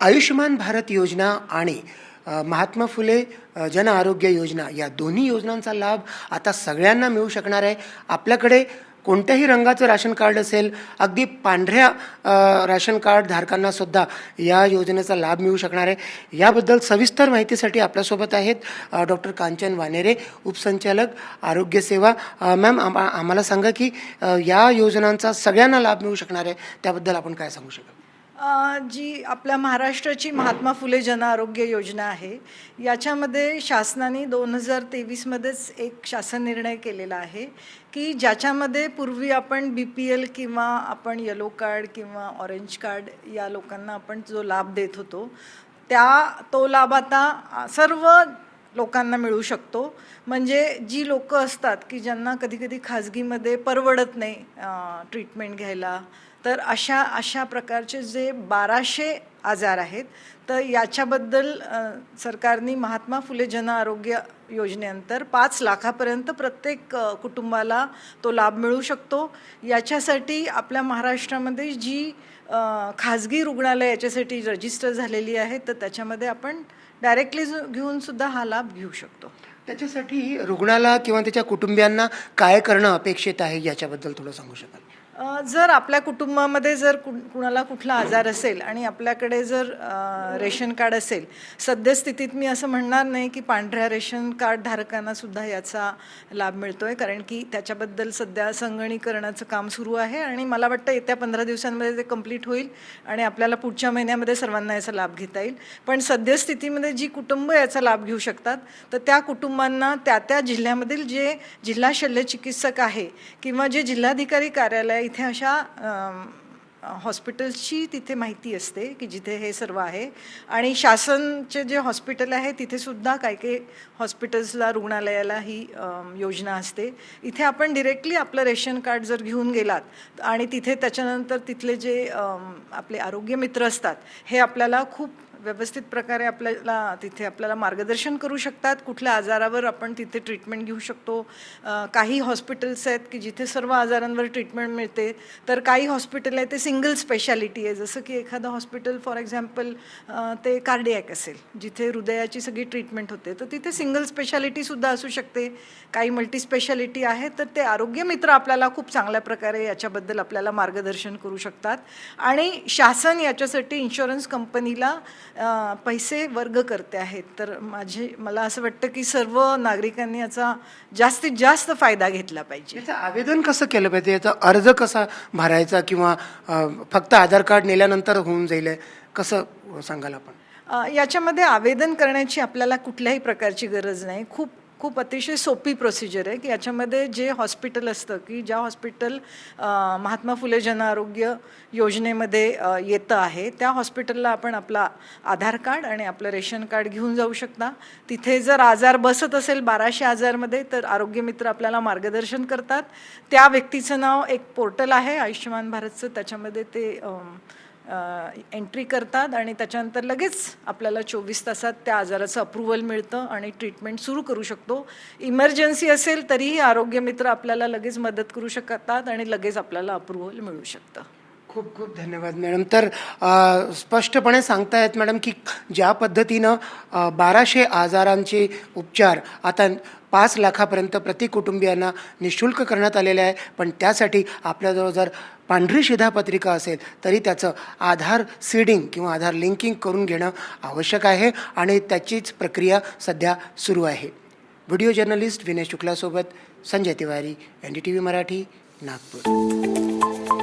आयुष्यमान भारत योजना आणि महात्मा फुले जन आरोग्य योजना या दोन्ही योजनांचा लाभ आता सगळ्यांना मिळू शकणार आहे. आपल्याकडे कोणत्याही रंगाचं राशन कार्ड असेल अगदी पांढऱ्या राशन कार्ड धारकांना सुद्धा या योजनेचा लाभ मिळू शकणार आहे. याबद्दल सविस्तर माहितीसाठी आपल्यासोबत आहेत डॉक्टर कांचन वानेरे उपसंचालक आरोग्य सेवा. मॅम आम्हाला सांगा की या योजनांचा सगळ्यांना लाभ मिळू शकणार आहे. त्याबद्दल आपण काय सांगू शकतो? जी आपल्या महाराष्ट्राची महात्मा फुले जन आरोग्य योजना आहे याच्यामध्ये शासनाने दोन हजार तेवीसमध्येच एक शासन निर्णय केलेला आहे की ज्याच्यामध्ये पूर्वी आपण बी पी एल किंवा आपण येलो कार्ड किंवा ऑरेंज कार्ड या लोकांना आपण जो लाभ देत होतो त्या तो लाभ आता सर्व लोकांना मिळू शकतो. म्हणजे जी लोकं असतात की ज्यांना कधीकधी खाजगीमध्ये परवडत नाही ट्रीटमेंट घ्यायला तर अशा अशा प्रकारचे जे बाराशे आजार आहेत तर याच्याबद्दल सरकारने महात्मा फुले जन आरोग्य योजनेअंतर पाच लाखापर्यंत प्रत्येक कुटुंबाला तो लाभ मिळू शकतो. याच्यासाठी आपल्या महाराष्ट्रामध्ये जी खाजगी रुग्णालय याच्यासाठी रजिस्टर झालेली आहे तर त्याच्यामध्ये आपण डायरेक्टली घेऊन सुद्धा हा लाभ घेऊ शकतो. त्याच्यासाठी रुग्णाला किंवा त्याच्या कुटुंबियांना काय करणं अपेक्षित आहे याच्याबद्दल थोडं सांगू शकाल? जर आपल्या कुटुंबामध्ये जर कु कुणाला कुठला आजार असेल आणि आपल्याकडे जर रेशन कार्ड असेल सद्यस्थितीत मी असं म्हणणार नाही की पांढऱ्या रेशन कार्ड धारकांना सुद्धा याचा लाभ मिळतो आहे कारण की त्याच्याबद्दल सध्या संगणीकरणाचं काम सुरू आहे आणि मला वाटतं येत्या पंधरा दिवसांमध्ये ते कंप्लीट होईल आणि आपल्याला पुढच्या महिन्यामध्ये सर्वांना याचा लाभ घेता येईल. पण सद्यस्थितीमध्ये जी कुटुंब याचा लाभ घेऊ शकतात तर त्या कुटुंबांना त्या त्या जिल्ह्यामधील जे जिल्हा शल्यचिकित्सक आहे किंवा जे जिल्हाधिकारी कार्यालय इथे अशा हॉस्पिटल्सची तिथे माहिती असते की जिथे हे सर्व आहे. आणि शासनचे जे हॉस्पिटल आहे तिथे सुद्धा काही काही हॉस्पिटल्सला रुग्णालयाला ही योजना असते. इथे आपण डिरेक्टली आपलं रेशन कार्ड जर घेऊन गेलात आणि तिथे त्याच्यानंतर तिथले जे आपले आरोग्य मित्र असतात हे आपल्याला खूप व्यवस्थित प्रकारे आपल्याला तिथे आपल्याला मार्गदर्शन करू शकतात. कुठल्या आजारावर आपण तिथे ट्रीटमेंट घेऊ शकतो. काही हॉस्पिटल्स आहेत की जिथे सर्व आजारांवर ट्रीटमेंट मिळते. तर काही हॉस्पिटल आहे ते सिंगल स्पेशालिटी आहे. जसं की एखादं हॉस्पिटल फॉर एक्झाम्पल ते कार्डियॅक असेल जिथे हृदयाची सगळी ट्रीटमेंट होते. तर तिथे सिंगल स्पेशालिटीसुद्धा असू शकते. काही मल्टी स्पेशालिटी आहे तर ते आरोग्य मित्र आपल्याला खूप चांगल्या प्रकारे याच्याबद्दल आपल्याला मार्गदर्शन करू शकतात. आणि शासन याच्यासाठी इन्शुरन्स कंपनीला पैसे वर्ग करते आहेत. तर माझे मला असं वाटतं की सर्व नागरिकांनी याचा जास्तीत जास्त फायदा घेतला पाहिजे. याचं आवेदन कसं केलं पाहिजे? याचा अर्ज कसा भरायचा किंवा फक्त आधार कार्ड नेल्यानंतर होऊन जाईल कसं सांगाल आपण? याच्यामध्ये आवेदन करण्याची आपल्याला कुठल्याही प्रकारची गरज नाही. खूप खूप अतिशय सोपी प्रोसिजर आहे की याच्यामध्ये जे हॉस्पिटल असतं की ज्या हॉस्पिटल महात्मा फुले जन आरोग्य योजनेमध्ये येतं आहे त्या हॉस्पिटलला आपण आपला आधार कार्ड आणि आपलं रेशन कार्ड घेऊन जाऊ शकता. तिथे जर आजार बसत असेल बाराशे आजारमध्ये तर आरोग्य मित्र आपल्याला मार्गदर्शन करतात. त्या व्यक्तीचं नाव एक पोर्टल आहे आयुष्यमान भारतचं. त्याच्यामध्ये ते एंट्री करतात आणि त्याच्यानंतर लगेच आपल्याला चोवीस तासात त्या आजाराचं अप्रुव्हल मिळतं आणि ट्रीटमेंट सुरू करू शकतो. इमर्जन्सी असेल तरीही आरोग्य मित्र आपल्याला लगेच मदत करू शकतात आणि लगेच आपल्याला अप्रुव्हल मिळू शकतं. खूप खूप धन्यवाद मॅडम. तर स्पष्टपणे सांगतायत मॅडम की ज्या पद्धतीनं बाराशे आजारांचे उपचार आता पाच लाखापर्यंत प्रति कुटुंबियांना निशुल्क करण्यात आलेले आहे. पण त्यासाठी आपल्याजवळ जर पांढरी शिधापत्रिका असेल तरी त्याचं आधार सीडिंग किंवा आधार लिंकिंग करून घेणं आवश्यक आहे आणि त्याचीच प्रक्रिया सध्या सुरू आहे. Video journalist Vinay शुक्लासोबत Sanjay Tiwari N D T V Marathi Nagpur.